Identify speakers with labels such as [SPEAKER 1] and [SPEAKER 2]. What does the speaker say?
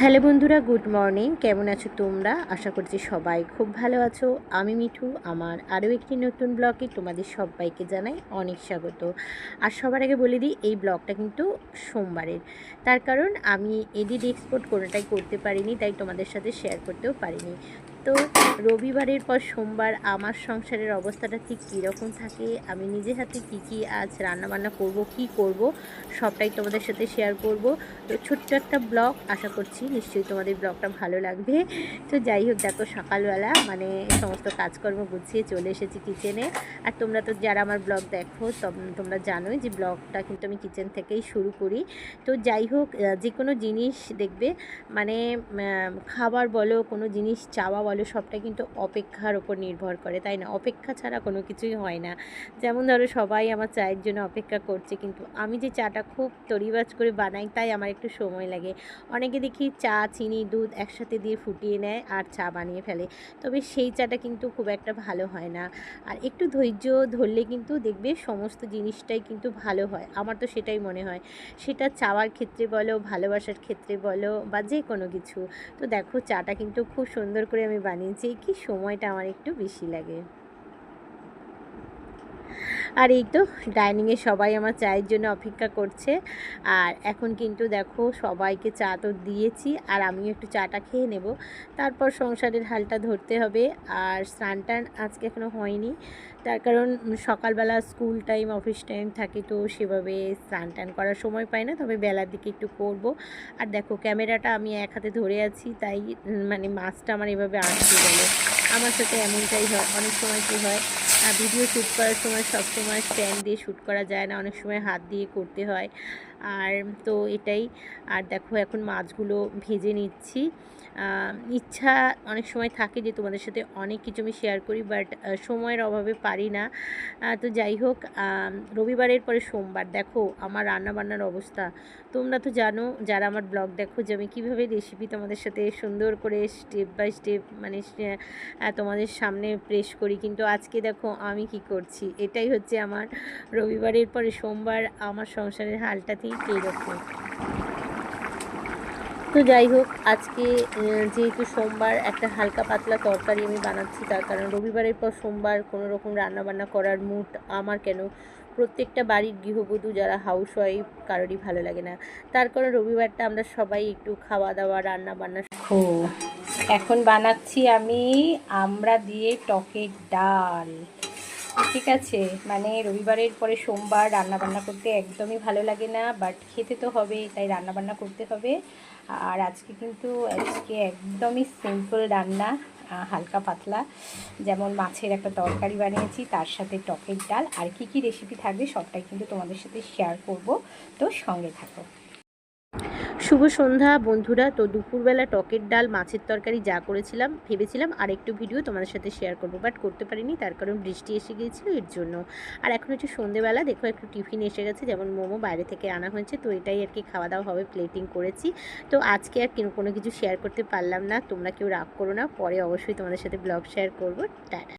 [SPEAKER 1] Hello বন্ধুরা, good morning. কেমন আছো তোমরা? আশা করছি সবাই খুব ভালো আছো। আমি মিঠু, আমার আরও একটি নতুন ব্লগে তোমাদের সবাইকে জানাই অনেক স্বাগত। আর সবার আগে বলে দিই, এই ব্লগটা কিন্তু সোমবারের। তার কারণ আমি এডিট, এক্সপোর্ট কোনোটাই করতে পারিনি, তাই তোমাদের সাথে শেয়ার করতেও পারিনি। তো রবিবারের পর সোমবার আমার সংসারের অবস্থাটা ঠিক কীরকম থাকে? আমি নিজে হাতে কী কী আজ রান্নাবান্না করব, কি করব, সবটাই তোমাদের সাথে শেয়ার করব। তো ছোট্ট একটা ব্লগ, আশা করছি নিশ্চয়ই তোমাদের ব্লগটা ভালো লাগবে। তো যাই হোক, দেখো সকালবেলা মানে সমস্ত কাজকর্ম গুছিয়ে চলে এসেছি কিচেনে আর তোমরা তো যারা আমার ব্লগ দেখো, তম- তোমরা জানোই যে ব্লগটা কিন্তু আমি কিচেন থেকেই শুরু করি। তো যাই হোক যে কোনো জিনিস দেখবে মানে খাবার বলো, কোনো জিনিস চাওয়া বলো সবটা কিন্তু অপেক্ষার ওপর নির্ভর করে, তাই না? অপেক্ষা ছাড়া কোনো কিছুই হয় না। যেমন ধরো সবাই আমার চায়ের জন্য অপেক্ষা করছে, কিন্তু আমি যে চাটা খুব তরিবাজ করে বানাই, তাই আমার একটু সময় লাগে। অনেকে দেখি চা, চিনি, দুধ একসাথে দিয়ে ফুটিয়ে নেয় আর চা বানিয়ে ফেলে। তবে সেই চাটা কিন্তু খুব একটা ভালো হয় না। আর একটু ধৈর্য ধরলে কিন্তু দেখবে সমস্ত জিনিসটাই কিন্তু ভালো হয়। আমার তো সেটাই মনে হয়। সেটা চাওয়ার ক্ষেত্রে বলো, ভালোবাসার ক্ষেত্রে বলো, বা যে কোনো কিছু। তো দেখো, চাটা কিন্তু খুব সুন্দর করে আমি বানিয়েছি কি সময়টা আমার একটু বেশি লাগে। আর এই তো ডাইনিংয়ে সবাই আমার চায়ের জন্য অপেক্ষা করছে। আর এখন কিন্তু দেখো সবাইকে চা তো দিয়েছি আর আমিও একটু চাটা খেয়ে নেব। তারপর সংসারের হালটা ধরতে হবে আর স্নান টান আজকে এখনও হয়নি। তার কারণ সকালবেলা স্কুল টাইম অফিস টাইম থাকে তো সেভাবে স্নান টান করার সময় পাই না, তবে বেলার দিকে একটু করব। আর দেখো ক্যামেরাটা আমি এক হাতে ধরে আছি, তাই মানে মাছটা আমার এভাবে আসতে গেলে আমার সাথে এমনটাই হয়, অনেক সময় কী হয় ভিডিও শ্যুট করার সময় সব সময় স্ট্যান্ড দিয়ে শ্যুট করা যায় না, অনেক সময় হাত দিয়ে করতে হয়। আর তো এটাই। আর দেখো এখন মাছগুলো ভেজে নিচ্ছি। ইচ্ছা অনেক সময় থাকে যে তোমাদের সাথে অনেক কিছু আমি শেয়ার করি বাট সময়ের অভাবে পারি না। তো যাই হোক রবিবারের পরে সোমবার। দেখো, আমার রান্না বান্নার অবস্থা। তোমরা তো জানো, যারা আমার ব্লগ দেখো, যে আমি কীভাবে রেসিপি তোমাদের সাথে সুন্দর করে স্টেপ বাই স্টেপ মানে তোমাদের সামনে প্রেস করি। কিন্তু আজকে দেখো, আমি কি করছি? এটাই হচ্ছে আমার রবিবারের পরে সোমবার। আমার সংসারের হালটাতেই এইরকম। তো যাই হোক, আজকে যেহেতু সোমবার একটা হালকা পাতলা তরকারি আমি বানাচ্ছি, তার কারণ রবিবারের পর সোমবার কোনো রকম রান্নাবান্না করার মুড আমার কেন? প্রত্যেকটা বাড়ির গৃহবধূ যারা হাউস ওয়াইফ কারোরই ভালো লাগে না। তার কারণ রবিবারটা আমরা সবাই একটু খাওয়া দাওয়া রান্না বান্না খো এখন বানাচ্ছি আমি আমরা দিয়ে টকের ডাল। ঠিক আছে মানে রবিবারের পরে সোমবার রান্না বান্না করতে একদমই ভালো লাগে না বাট খেতে তো হবে তাই রান্না বান্না করতে হবে। আর আজকে কিন্তু, আজকে একদমই সিম্পল রান্না হালকা পাতলা। যেমন মাছের একটা তরকারি বানিয়েছি, তার সাথে টকের ডাল। আর কি কি রেসিপি থাকবে, সবটাই কিন্তু তোমাদের সাথে শেয়ার করব, তো সঙ্গে থাকো। শুভ সন্ধ্যা বন্ধুরা। তো দুপুরবেলা টকের ডাল, মাছের তরকারি যা করেছিলাম, ভেবেছিলাম আর একটু ভিডিও তোমাদের সাথে শেয়ার করব বাট করতে পারিনি, তার কারণ বৃষ্টি এসে গিয়েছিল এর জন্য। আর এখন হচ্ছে সন্ধেবেলা, দেখো একটু টিফিন এসে গেছে, যেমন মোমো বাইরে থেকে আনা হয়েছে, তো এটাই আর কি খাওয়া দাওয়া হবে প্লেটিং করেছি। তো আজকে আর কিনো- কিছু শেয়ার করতে পারলাম না, তোমরা কেউ রাগ করো না, পরে অবশ্যই তোমাদের সাথে ব্লগ শেয়ার করব, টাটা।